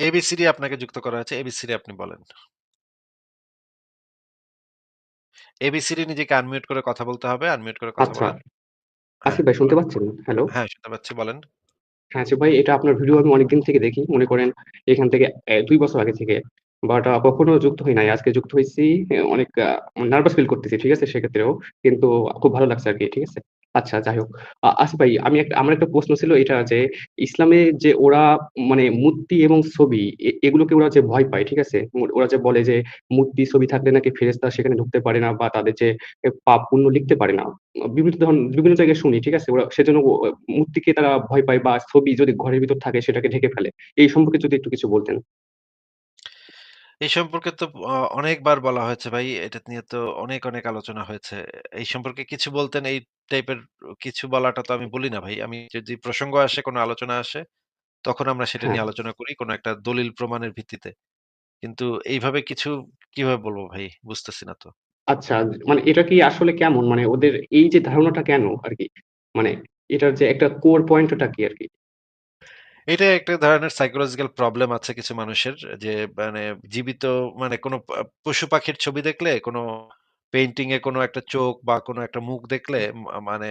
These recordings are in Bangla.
এবিসিডি আপনাকে যুক্ত করা হয়েছে। এবিসিডি আপনি বলেন। এবিসিডি নিজেকে আনমিউট করে কথা বলতে হবে। আনমিউট করে কথা আচ্ছা। বলেন। হ্যাঁ, আসিফ ভাই শুনতে পাচ্ছেন? হ্যালো? হ্যাঁ, শুনতে পাচ্ছি বলেন। হ্যাঁ, আসিফ ভাই এটা আপনার ভিডিও আমি অনেকদিন থেকে দেখি। মনে করেন এখান থেকে ২ বছর আগে থেকে। বাট কখনো যুক্ত হই নাই। আজকে যুক্ত হয়েছি অনেক নার্ভাস ফিল করতেছি। ঠিক আছে? সেক্ষেত্রেও। কিন্তু খুব ভালো লাগছে আরকি। ঠিক আছে? আচ্ছা যাই হোক। আসিফ ভাই আমি একটা আমার একটা প্রশ্ন ছিল এটা যে ইসলামে যে ওরা মানে মূর্তি এবং ছবি এগুলোকে ওরা যে ভয় পায়, ঠিক আছে? ওরা যে বলে যে মূর্তি ছবি থাকলে নাকি ফেরেশতা সেখানে ঢুকতে পারে না বা তাদের যে পাপ পুণ্য লিখতে পারে না। বিভিন্ন ধরন বিভিন্ন জায়গায় শুনি, ঠিক আছে? ওরা সেজন্য মূর্তিকে তারা ভয় পায় বা ছবি যদি ঘরের ভিতর থাকে সেটাকে ঢেকে ফেলে। এই সম্পর্কে যদি একটু কিছু বলতেন। এই সম্পর্কে তো অ অনেকবার বলা হয়েছে ভাই। এটা নিয়ে তো অনেক, অনেক আলোচনা হয়েছে। এই সম্পর্কে কিছু বলতেন এই টাইপের কিছু বলাটা তো আমি বলি না ভাই। আমি যদি প্রসঙ্গ আসে, কোন আলোচনা আসে, তখন আমরা সেটা হ্যাঁ। নিয়ে আলোচনা করি কোনো একটা দলিল প্রমাণের ভিত্তিতে। কিন্তু এইভাবে কিছু কীভাবে বলব ভাই? বুঝতেছি না তো। আচ্ছা, মানে এটা কি আসলে কেমন? মানে ওদের এই যে ধারণাটা কেন আরকি? মানে এটার যে একটা কোর পয়েন্ট টা কি আরকি? এটা একটা ধরনের সাইকোলজিক্যাল প্রবলেম আছে কিছু মানুষের যে মানে জীবিত মানে কোনো পশু-পাখির ছবি দেখলে কোনো পেইন্টিং এ কোন একটা চোখ বা কোনো একটা মুখ দেখলে মা মানে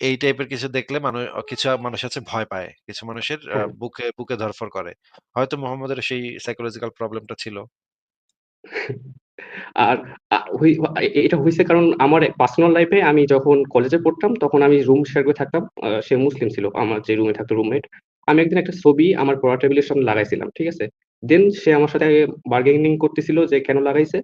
এই টাইপের কিছু দেখলে মানুষ কিছু মানুষ আছে ভয় পায়। কিছু মানুষের আ। বুকে, বুকে ধড়ফড় করে। হয়তো মোহাম্মদের সেই সাইকোলজিক্যাল প্রবলেমটা ছিল। আর আ হই এ এটা হইছে কারণ আমার পার্সোনাল লাইফ এ আমি যখন কলেজে পড়তাম তখন আমি রুম শেয়ার করে থাকতাম। আ সে মুসলিম ছিল। আমার যে রুমে থাকতো রুমমেট। আমি একদিন একটা ছবি আমার পড়ার টেবিলের সামনে লাগাইছিলাম। ঠিক আছে? দেন সে আমার সাথে বার্গেনিং করতেছিল যে কেন লাগাইছে?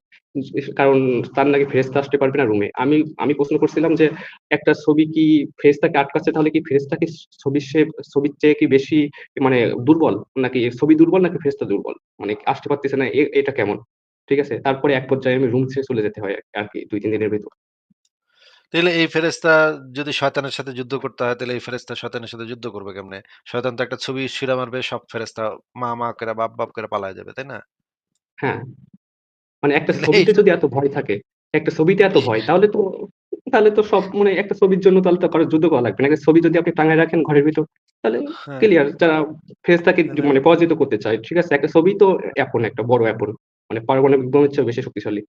কারণ তার নাকি ফেরেশতা আসতে পারবে না রুমে। আমি আমি প্রশ্ন করছিলাম যে একটা ছবি কি ফেরেশতাকে আটকাচ্ছে তাহলে কি ফেরেশতা কি ছবির সে, ছবির চেয়ে কি বেশি মানে দুর্বল? নাকি ছবি দুর্বল নাকি ফেরেশতা দুর্বল? মানে আসতে পারতেছে না এটা কেমন? ঠিক আছে? তারপরে এক পর্যায়ে আমি রুম ছেড়ে চলে যেতে হয় আর কি, দুই, তিন দিনের ভেতর। তাইলে এই ফেরেস্তা যদি শয়তানের সাথে যুদ্ধ করতে হয়, তাহলে এই ফেরেশতা শয়তানের সাথে যুদ্ধ করবে কেমনে? শয়তান তো একটা ছবি শিরা মারবে, সব ফেরেশতা মা, মা করে বাপ, বাপ করে পালায়া যাবে, তাই না? হ্যাঁ। মানে একটা ছবিতে যদি এত ভয় থাকে, একটা ছবিতে এত ভয় তাহলে তো তাহলে তো সব মানে একটা ছবির জন্য তাহলে তো কারও যুদ্ধ করা লাগবে না। ছবি যদি আপনি টাঙায় রাখেন ঘরের ভিতর তাহলে। ক্লিয়ার যারা ফেরেশতাকে তাহলে মানে পরাজিত করতে চায়। ঠিক আছে? একটা ছবি তো এপন একটা বড় এপন। মানে পারমাণবিক বোমের চেয়েও বেশি শক্তিশালী।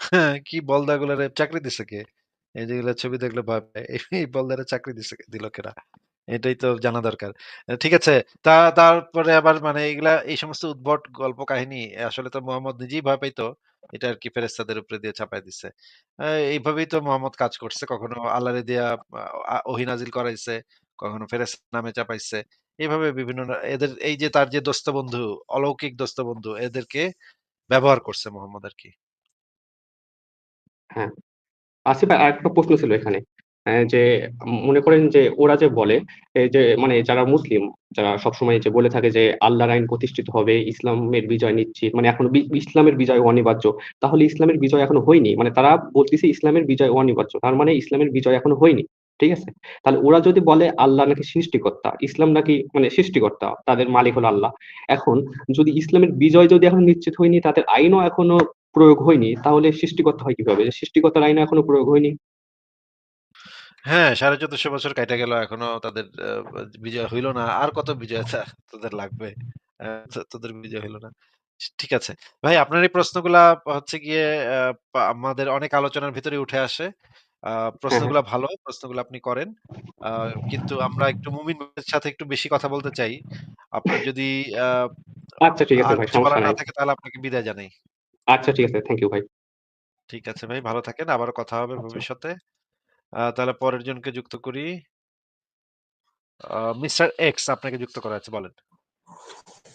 হ্যাঁ, কি বলদাগুলারে চাকরি দিছে কে? এই যে এগুলা ছবি দেখলে ভয় পায়। এই বলদারে চাকরি দিল কেডা? এটাই তো জানা দরকার। ঠিক আছে। তা তারপরে আবার মানে এগুলা এই সমস্ত উদ্ভট গল্প কাহিনী আসলে তো মোহাম্মদ নিজেই ভয় পাইতো। এটা আরকি ফেরেশতাদের উপরে দিয়ে চাপায় দিছে। এইভাবেই তো মোহাম্মদ কাজ করছে। কখনো আল্লাহরে দিয়া আ ওহী নাজিল করাইছে, কখনো ফেরেশতার নামে চাপাইছে। এভাবে বিভিন্ন এদের এই যে তার যে দোস্ত বন্ধু, অলৌকিক দোস্ত বন্ধু এদেরকে ব্যবহার করছে মোহাম্মদ আরকি। হ্যাঁ। আসিফ ভাই আরেকটা প্রশ্ন ছিল এখানে। যে মনে করেন যে ওরা যে বলে যে মানে যারা মুসলিম, যারা সবসময় যে বলে থাকে যে আল্লাহর আইন প্রতিষ্ঠিত হবে, ইসলামের বিজয় নিশ্চিত। মানে এখন ইসলামের বিজয় অনিবার্য। তাহলে ইসলামের বিজয় এখনও হয়নি। মানে তারা বলতেছে ইসলামের বিজয় অনিবার্য। তার মানে ইসলামের বিজয় এখনও হয়নি। ঠিক আছে? তাহলে ওরা যদি বলে আল্লাহ নাকি সৃষ্টিকর্তা, ইসলাম নাকি মানে সৃষ্টিকর্তা, তাদের মালিক হলো আল্লাহ। এখন যদি ইসলামের বিজয় যদি এখন নিশ্চিত হয়নি, তাদের আইনও এখনও প্রয়োগ হয়নি, তাহলে সৃষ্টিকর্তা হয় কীভাবে? সৃষ্টিকর্তার আইনও এখনও প্রয়োগ হয়নি। হ্যাঁ, ১৪৫০ বছর কাইটা গেল এখনও তাদের বিজয় হইল না। আর কত বিজয় তোদের লাগবে? তোদের বিজয় হইল না। ঠিক আছে। ভাই আপনার এই প্রশ্নগুলা হচ্ছে গিয়ে আমাদের অনেক আলোচনার ভিতরে উঠে আসে। আ হ্যাঁ। প্রশ্নগুলা ভালো, প্রশ্নগুলো আপনি করেন। কিন্তু আমরা একটু মুমিন সাথে একটু বেশি কথা বলতে চাই। আপনার যদি আচ্ছা ঠিক আছে ভাই সমস্যা না নাই। থাকে তাহলে আপনাকে বিদায় জানাই। আচ্ছা ঠিক আছে। থ্যাংক ইউ ভাই। ঠিক আছে ভাই, ভালো থাকেন। আবারও কথা হবে আচ্ছা। ভবিষ্যতে। আ তাহলে পরের জনকে যুক্ত করি। আ মিস্টার এক্স আপনাকে যুক্ত করা আছে বলেন।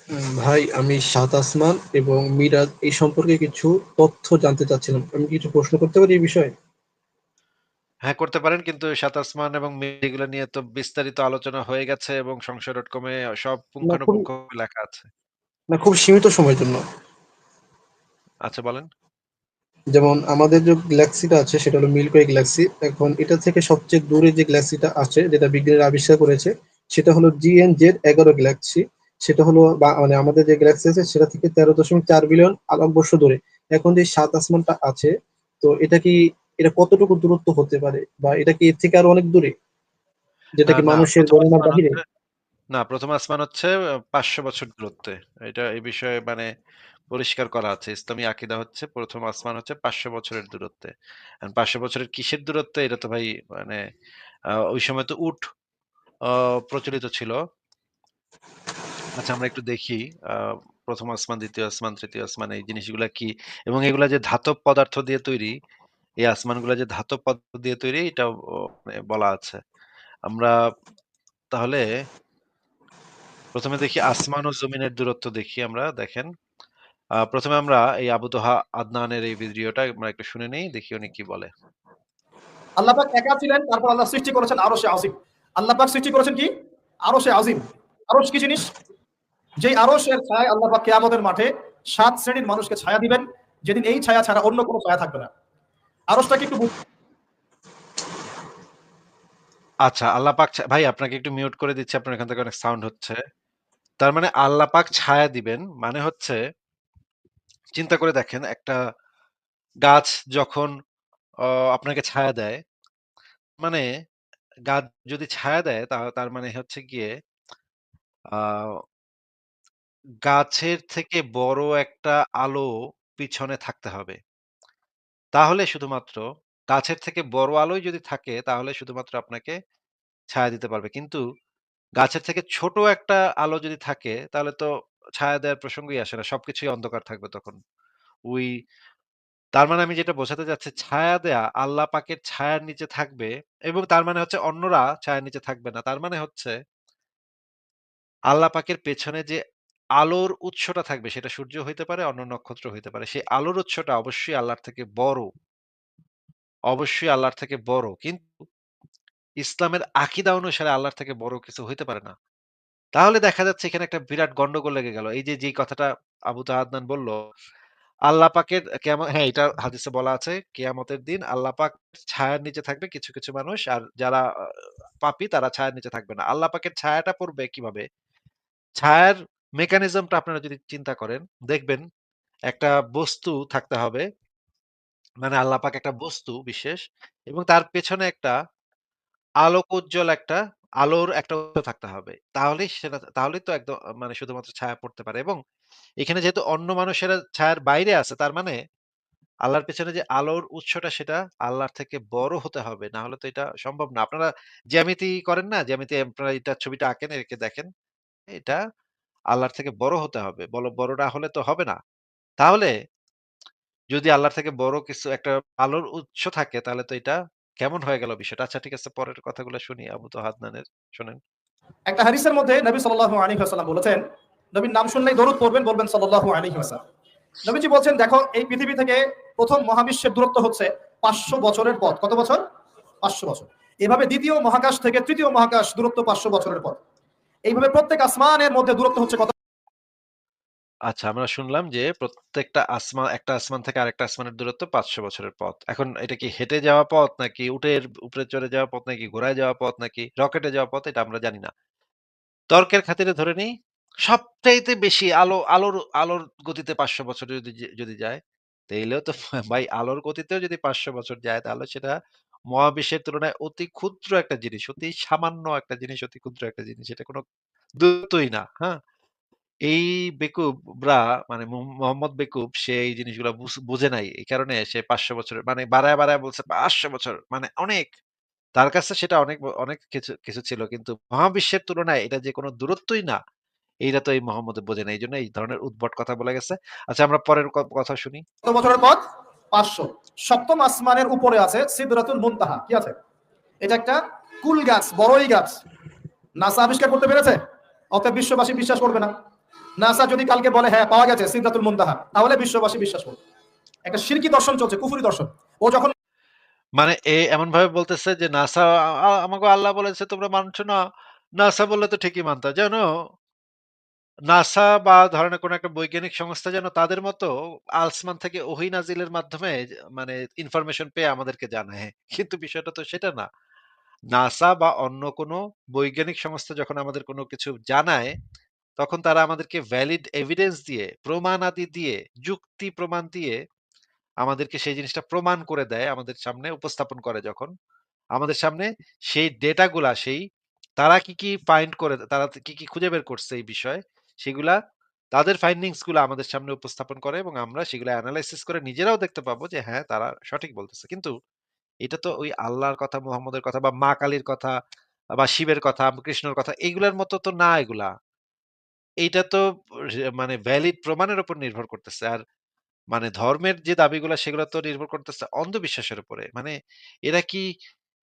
উম ভাই আমি সাত আসমান এবং মিরাজ এই সম্পর্কে কিছু তথ্য জানতে চাচ্ছিলাম। আমি কি কিছু প্রশ্ন করতে পারি এই বিষয়ে? হ্যাঁ, করতে পারেন। কিন্তু সাত আসমান এবং মিরাজ এগুলা নিয়ে তো বিস্তারিত আলোচনা হয়ে গেছে এবং সংশয় ডট কম এ সব না পুঙ্খানুপুঙ্খ লেখা আছে। না খুব সীমিত সময়ের জন্য। আচ্ছা বলেন। যেমন আমাদের যে গ্যালাক্সিটা আছে সেটা হলো মিল্কি ওয়ে গ্যালাক্সি। এখন এটা থেকে সবচেয়ে দূরে যে গ্যালাক্সিটা আছে যেটা বিজ্ঞানীরা আবিষ্কার করেছে সেটা হলো GN-Z11 গ্যালাক্সি। সেটা হলো মানে আমাদের যে গ্যালাক্সি আছে সেটা থেকে ১৩.৪ বিলিয়ন আলোকবর্ষ দূরে। এখন যে সাত আসমানটা আছে তো এটা কি এটা কতটুকু দূরত্ব হতে পারে? বা এটা কি এর থেকে আরও অনেক দূরে? যেটা কি মানুষের ১ম গণনার বাহিরে? না প্রথম আসমান হচ্ছে পাঁচশো বছর দূরত্বে। এটা এই বিষয়ে মানে পরিষ্কার করা আছে। ইসলামী আকিদা হচ্ছে ১ম আসমান হচ্ছে ৫০০ বছরের দূরত্বে। পাঁচশো বছরের কিসের দূরত্বে এটা তো ভাই মানে ওই সময় তো আ প্রচলিত ছিল। আচ্ছা আমরা একটু দেখি ১ম আসমান, ২য় আসমান, ৩য় আসমান এই জিনিসগুলা কি? এবং এগুলা যে ধাতব পদার্থ দিয়ে তৈরি, এই আসমানগুলা যে ধাতব পদার্থ দিয়ে তৈরি এটা মানে বলা আছে। আমরা তাহলে প্রথমে দেখি আসমান ও জমিনের দূরত্ব দেখি আমরা দেখেন। ১ম আমরা এই আবু তোহা আদনানের এই ভিডিওটা আমরা একটু শুনে নেই। দেখি উনি কি বলে। আল্লাহ পাক একা ছিলেন তারপর আল্লাহ সৃষ্টি করেছেন আরশে আজিম। আল্লাহ পাক সৃষ্টি করেছেন কি? আরশে আজিম। আরশ কি জিনিস? যেই আরশের ছায়ায় আল্লাহ পাক কিয়ামতের মাঠে সাত শ্রেণির মানুষকে ছায়া দিবেন, যেদিন এই ছায়া ছাড়া অন্য কোনো ছায়া থাকবে না। আরশটাকে একটু আচ্ছা আল্লাহ পাক ভাই আপনাকে একটু মিউট করে দিচ্ছি। আপনার এখান থেকে অনেক সাউন্ড হচ্ছে। তার মানে আল্লাহ পাক ছায়া দিবেন। মানে হচ্ছে চিন্তা করে দেখেন একটা গাছ যখন আপনাকে ছায়া দেয়, মানে গাছ যদি ছায়া দেয় তা তার মানে হচ্ছে গিয়ে গাছের থেকে বড় একটা আলো পিছনে থাকতে হবে। তাহলে শুধুমাত্র গাছের থেকে বড় আলোই যদি থাকে তাহলে শুধুমাত্র আপনাকে ছায়া দিতে পারবে। কিন্তু গাছের থেকে ছোট একটা আলো যদি থাকে তাহলে তো ছায়া দেওয়ার প্রসঙ্গই আসে না। সবকিছুই অন্ধকার থাকবে তখন। ওই তার মানে আমি যেটা বোঝাতে চাচ্ছি ছায়া দেয়া আল্লাহ পাকের ছায়ার নিচে থাকবে এবং তার মানে হচ্ছে অন্যরা ছায়ার নিচে থাকবে না। তার মানে হচ্ছে আল্লাহ পাকের পেছনে যে আলোর উৎসটা থাকবে সেটা সূর্য হইতে পারে, অন্য নক্ষত্র হইতে পারে। সেই আলোর উৎসটা অবশ্যই আল্লাহর থেকে বড়। অবশ্যই আল্লাহর থেকে বড়। কিন্তু ইসলামের আকিদা অনুসারে আল্লাহর থেকে বড় কিছু হইতে পারে না। তাহলে দেখা যাচ্ছে এখানে একটা বিরাট গন্ডগোল লেগে গেল। এই যে যেই কথাটা আবু তাহা আদনান বলল, আল্লাহ পাকের কেয়াম হ্যাঁ, এটা হাদিসে বলা আছে কেয়ামতের দিন আল্লাহ পাক ছায়ার নিচে থাকবে কিছু, কিছু মানুষ আর যারা পাপি তারা ছায়ার নিচে থাকবে না। আল্লাহ পাকের ছায়াটা পড়বে কীভাবে? ছায়ার মেকানিজমটা আপনারা যদি চিন্তা করেন, দেখবেন একটা বস্তু থাকতে হবে। মানে আল্লাহ পাক একটা বস্তু বিশেষ এবং তার পেছনে একটা আলোক উজ্জ্বল একটা আলোর একটা উৎস থাকতে হবে। তাহলেই সেটা তাহলেই তো একদম মানে শুধুমাত্র ছায়া পড়তে পারে এবং এখানে যেহেতু অন্য মানুষেরা ছায়ার বাইরে আছে তার মানে আল্লাহর পেছনে যে আলোর উৎসটা সেটা আল্লাহর থেকে বড় হতে হবে। না হলে তো এটা সম্ভব না। আপনারা জ্যামিতি করেন না? জ্যামিতি আপনারা এটা ছবিটা আঁকেন, এঁকে দেখেন। এটা আল্লাহর থেকে বড় হতে হবে। বল বড় না হলে তো হবে না। তাহলে যদি আল্লাহর থেকে বড় কিছু একটা আলোর উৎস থাকে তাহলে তো এটা কেমন হয়ে গেল বিষয়টা? আচ্ছা ঠিক আছে পরের কথাগুলো শুনি আবু তোহা আদনানের। শোনেন। একটা হাদিসের মধ্যে নবী সাল্লাল্লাহু আলাইহি ওয়াসাল্লাম বলেছেন, নবীর নাম শুনলেই দরুদ পড়বেন বলবেন সাল্লাল্লাহু আলাইহি ওয়াসাল্লাম। নবীজি বলছেন দেখো এই পৃথিবী থেকে প্রথম মহাবিশ্বের দূরত্ব হচ্ছে ৫০০ বছরের পথ। কত বছর? ৫০০ বছর। এভাবে দ্বিতীয় মহাকাশ থেকে তৃতীয় মহাকাশ দূরত্ব ৫০০ বছরের পথ। এইভাবে প্রত্যেক আসমানের মধ্যে দূরত্ব হচ্ছে কত? আচ্ছা আমরা শুনলাম যে প্রত্যেকটা আসমান একটা আসমান থেকে আরেকটা আসমানের দূরত্ব ৫০০ বছরের পথ। এখন এটা কি হেঁটে যাওয়া পথ নাকি উটের উপরে চড়ে যাওয়া পথ নাকি ঘোড়ায় যাওয়া পথ নাকি রকেটে যাওয়া পথ এটা আমরা জানি না। তর্কের খাতিরে ধরে নিই সবচাইতে বেশি আলো আলোর আলোর গতিতে ৫০০ বছর যদি যদি যায় তাইলেও তো ভাই আলোর গতিতেও যদি ৫০০ বছর যায় তাহলে সেটা মহাবিশ্বের তুলনায় অতি ক্ষুদ্র একটা জিনিস, অতি সামান্য একটা জিনিস, অতি ক্ষুদ্র একটা জিনিস। এটা কোনো দূরত্বই না। হ্যাঁ? এই বেকুবরা মানে মোহাম্মদ বেকুব সে এই জিনিসগুলা বুঝ নাই। এই কারণে সে ৫০০ বছরের মানে বাড়ায়, বাড়ায় বলছে ৫০০ বছর মানে অনেক। তার কাছে সেটা অনেক অনেক কিছু, কিছু ছিল। কিন্তু মহাবিশ্বের তুলনায় এটা যে কোনো দূরত্বই না, এইটা তো এই মোহাম্মদ বোঝে না। এইজন্য এই ধরনের উদ্ভট কথা বলে গেছে। আচ্ছা আমরা পরের কথা শুনি। কত বছরের পথ? ৫০০। সপ্তম আসমানের উপরে আছে সিদরাতুল মুনতাহা। কি আছে? এটা একটা কুল গাছ, বড়ই গাছ। নাসা আবিষ্কার করতে পেরেছে? অতএব বিশ্ববাসী বিশ্বাস করবে না। নাসা যদি কালকে বলে হ্যাঁ পাওয়া গেছে সিদরাতুল মুনতাহা তাহলে বিশ্ববাসী বিশ্বাস করবে। একটা শিরকি দর্শন চলছে, কুফরি দর্শন। ও যখন মানে এ এমনভাবে বলতেছে যে নাসা আমাকে আল্লাহ বলেছে তোমরা মানছো না। নাসা বললে তো ঠিকই মানতা। যেন নাসা বা ধরেন কোন একটা বৈজ্ঞানিক সংস্থা যেন তাদের মতো আসমান থেকে ওহী নাজিলের মাধ্যমে মানে ইনফরমেশন পেয়ে আমাদেরকে জানায়। কিন্তু বিষয়টা তো সেটা না। নাসা বা অন্য কোনো বৈজ্ঞানিক সংস্থা যখন আমাদের কোনো কিছু জানায়, তখন তারা আমাদেরকে ভ্যালিড এভিডেন্স দিয়ে, প্রমাণাদি দিয়ে, যুক্তি প্রমাণ দিয়ে আমাদেরকে সেই জিনিসটা প্রমাণ করে দেয় আমাদের সামনে উপস্থাপন করে যখন, আমাদের সামনে সেই ডেটাগুলা, সেই তারা কি, কি ফাইন্ড করে তারা কি, কি খুঁজে বের করছে এই বিষয়ে সেগুলা তাদের ফাইন্ডিংসগুলো আমাদের সামনে উপস্থাপন করে এবং আমরা সেগুলো এনালাইসিস করে নিজেরাও দেখতে পাবো যে হ্যাঁ, তারা সঠিক বলতেছে। কিন্তু এটা তো ওই আল্লাহর কথা, মুহাম্মদের কথা বা মা কালীর কথা বা শিবের কথা, কৃষ্ণর কথা এগুলার মতো তো না এগুলা। এইটা তো মানে ভ্যালিড প্রমাণের উপর নির্ভর করতেছে। আর মানে ধর্মের যে দাবিগুলা সেগুলা তো নির্ভর করতেছে অন্ধবিশ্বাসের উপরে। মানে এরা কি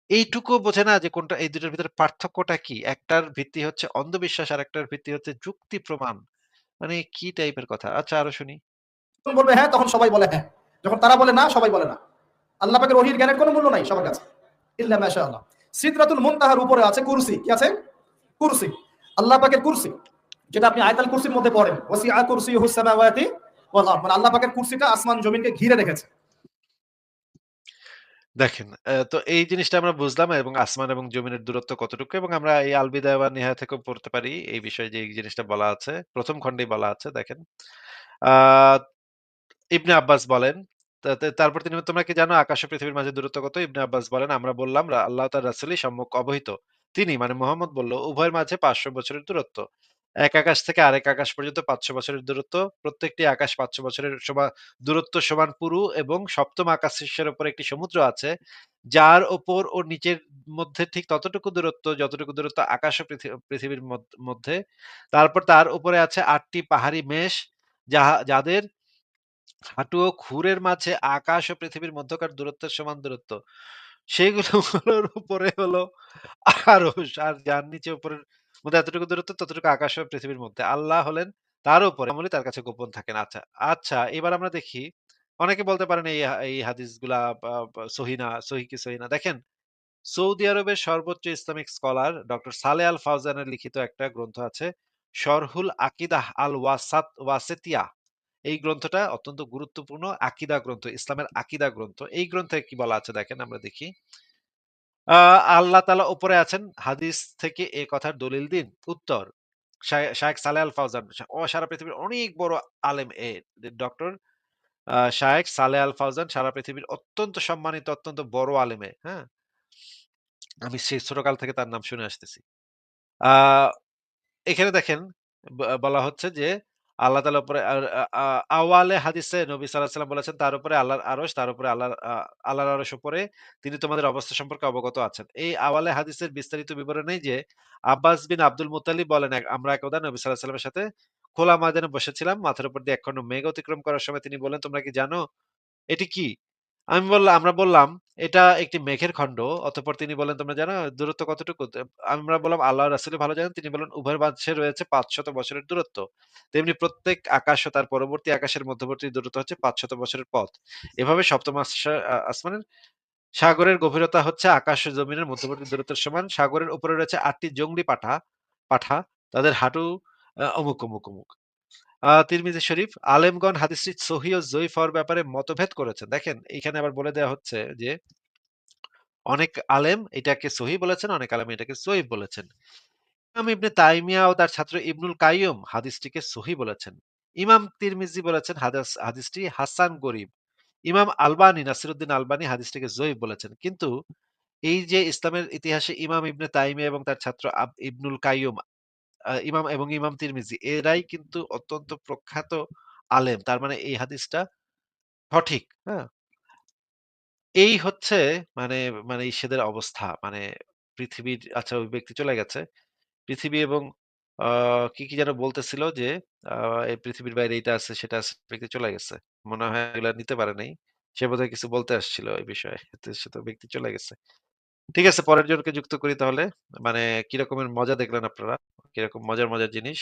এইটুকুও বোঝে না যে কোনটা এই ২ টার ভিতরে পার্থক্যটা কি? একটার ভিত্তি হচ্ছে অন্ধবিশ্বাস আরেকটার ভিত্তি হচ্ছে যুক্তি প্রমাণ। মানে কি টাইপের কথা? আচ্ছা আরও শুনি। বলবে হ্যাঁ, তখন সবাই বলে হ্যাঁ। যখন তারা বলে না, সবাই বলে না। আল্লাহ পাকের ওহীর জ্ঞানের কোনো মূল্য নাই সবার কাছে। ইল্লা মাশাআল্লাহ। সিদরাতুল মুনতাহার উপরে আছে কুরসি। কি আছে? কুরসি। আল্লাহ পাকের কুরসি। যেটা আপনি আয়াতুল কুরসির মধ্যে পড়েন। ওয়াসিআ কুরসিয়ুহুস সামাওয়াতি ওয়াল আরদ। মানে আল্লাহ পাকের কুরসিটা আসমান জমিনকে ঘিরে রেখেছে। দেখেন, তো এই জিনিসটা আমরা বুঝলাম এবং আসমান এবং জমিনের দূরত্ব কতটুকু এবং আমরা এই আল বিদায়া ওয়ান নিহায়া থেকেও পড়তে পারি এই বিষয়ে যে জিনিসটা বলা আছে। ১ম খণ্ডেই বলা আছে দেখেন। আ ইবনে আব্বাস বলেন, তারপর তিনি তোমরা কি জানো আকাশ পৃথিবীর মাঝে দূরত্ব কত? ইবনে আব্বাস বলেন, আমরা বললাম আল্লাহ তার রাসূলই সম্যক অবহিত। তিনি মানে মোহাম্মদ বলল, উভয়ের মাঝে ৫০০ বছরের দূরত্ব। এক আকাশ থেকে আরেক আকাশ পর্যন্ত ৫০০ বছরের দূরত্ব। প্রত্যেকটি আকাশ ৫০০ বছরের সবা দূরত্ব সমান পুরু এবং সপ্তম আকাশ শীর্ষের উপরে একটি সমুদ্র আছে। যার উপর ও নিচের মধ্যে ঠিক ততটুকু দূরত্ব, যতটুকু দূরত্ব আকাশ ও পৃথিবীর মধ্যে। তারপর তার উপরে আছে আটটি পাহাড়ি মেষ, যাহা, যাদের হাঁটু ও খুরের মাঝে আকাশ ও পৃথিবীর মধ্যকার দূরত্বের সমান দূরত্ব। সেইগুলোর উপরে হলো আরশ, আর যার নিচে উপরের মধ্যে এতটুকু দূরত্ব ততটুকু আকাশ ও পৃথিবীর মধ্যে। আল্লাহ হলেন তার উপরে আমলই তার কাছে গোপন থাকেন। আচ্ছা, আচ্ছা এবার আমরা দেখি অনেকে বলতে পারেন এই এই হাদিসগুলা বা সহি কি সহি না। দেখেন সৌদি আরবের সর্বোচ্চ Islamic scholar doctor Saleh al ফাওজানের লিখিত একটা গ্রন্থ আছে। শরহুল আকিদাহ আল ওয়াসাত ওয়াসেতিয়া এই গ্রন্থটা অত্যন্ত গুরুত্বপূর্ণ আকিদা গ্রন্থ, ইসলামের আকিদা গ্রন্থ। এই গ্রন্থে কি বলা আছে দেখেন আমরা দেখি। আল্লাহ তাআলা উপরে আছেন হাদিস থেকে এ কথার দলিল দিন। উত্তর, শায়ে, শায়েখ সালেহ আল ফাওজান ও সারা পৃথিবীর অনেক বড় আলেম এ ডক্টর আ শায়েখ সালেহ আল ফাওজান সারা পৃথিবীর অত্যন্ত সম্মানিত, অত্যন্ত বড় আলেম হ্যাঁ? আমি সেই ছোটকাল থেকে তার নাম শুনে আসতেছি। আ, এখানে দেখেন বলা হচ্ছে যে আল্লাহ তালা উপরে আওয়ালে হাদিসে নবী সাল্লাহ সাল্লাম বলেছেন, তার উপরে আল্লাহর আরস তার উপরে আল্লাহর আল্লাহর আরস উপরে তিনি তোমাদের অবস্থা সম্পর্কে অবগত আছেন। এই আওয়ালে হাদিসের বিস্তারিত বিবরণ নেই যে, আব্বাস বিন আব্দুল মোতালি বলেন আমরা একদা নবী সাল্লাহ সাল্লামের সাথে খোলা ময়দানে বসেছিলাম। মাথার উপর দিয়ে এখনও মেঘ অতিক্রম করার সময় তিনি বলেন "তোমরা কি জানো, এটি কি?" আমি বললাম আমরা বললাম, "এটা একটি মেঘের খণ্ড।" অতঃপর তিনি বলেন "তোমরা জানো দূরত্ব কতটুকু?" আমরা বললাম, আল্লাহ রাসূলই ভালো জানেন।" তিনি বলেন উভয় মাঝে রয়েছে ৫০০ বছরের দূরত্ব। তেমনি প্রত্যেক আকাশ ও তার পরবর্তী আকাশের মধ্যবর্তী দূরত্ব হচ্ছে ৫০০ বছরের পথ। এভাবে সপ্তম আসা আসমানের সাগরের গভীরতা হচ্ছে আকাশ জমিনের মধ্যবর্তী দূরত্বের সমান। সাগরের উপরে রয়েছে ৮ টি জংলি পাঠা পাঠা। তাদের হাঁটু অমুক, অমুক, অমুক। তিরমিজি শরীফ আলেমগণ হাদিসটি সহিহ ও যঈফ হওয়ার ব্যাপারে মতভেদ করেছেন। দেখেন এইখানে আবার বলে দেয়া হচ্ছে যে অনেক আলেম এটাকে সহিহ বলেছেন, অনেক আলেম এটাকে যঈফ বলেছেন। ইমাম ইবনে তাইমিয়া ও তার ছাত্র ইবনুল হাদিসটিকে সহিহ বলেছেন। ইমাম তিরমিজি বলেছেন হাদাস হাদিসটি হাসান গরিব। ইমাম আলবানী নাসিরউদ্দিন আলবানী হাদিসটিকে যঈফ বলেছেন। কিন্তু এই যে ইসলামের ইতিহাসে ইমাম ইবনে তাইমিয়া এবং তার ছাত্র ইবনুল কাইয়্যুম ইমাম এবং ইমাম তিরমিজি এরাই কিন্তু অত্যন্ত প্রখ্যাত আলেম। তার মানে এই হাদিসটা সঠিক, হ্যাঁ? এই হচ্ছে মানে মানে ইসেদের অবস্থা। মানে পৃথিবীর আচ্ছা ওই ব্যক্তি চলে গেছে। পৃথিবী এবং কি, কি যেন বলতেছিল যে এই পৃথিবীর বাইরে এইটা আছে, সেটা আছে। ব্যক্তি চলে গেছে। মনে হয় এগুলা নিতে পারে নাই। সে বোধহয় কিছু বলতে আসছিল এই বিষয়ে। সে তো ব্যক্তি চলে গেছে। ঠিক আছে পরের জনকে যুক্ত করি তাহলে। মানে কিরকমের মজা দেখলেন আপনারা? কীরকম মজার, মজার জিনিস?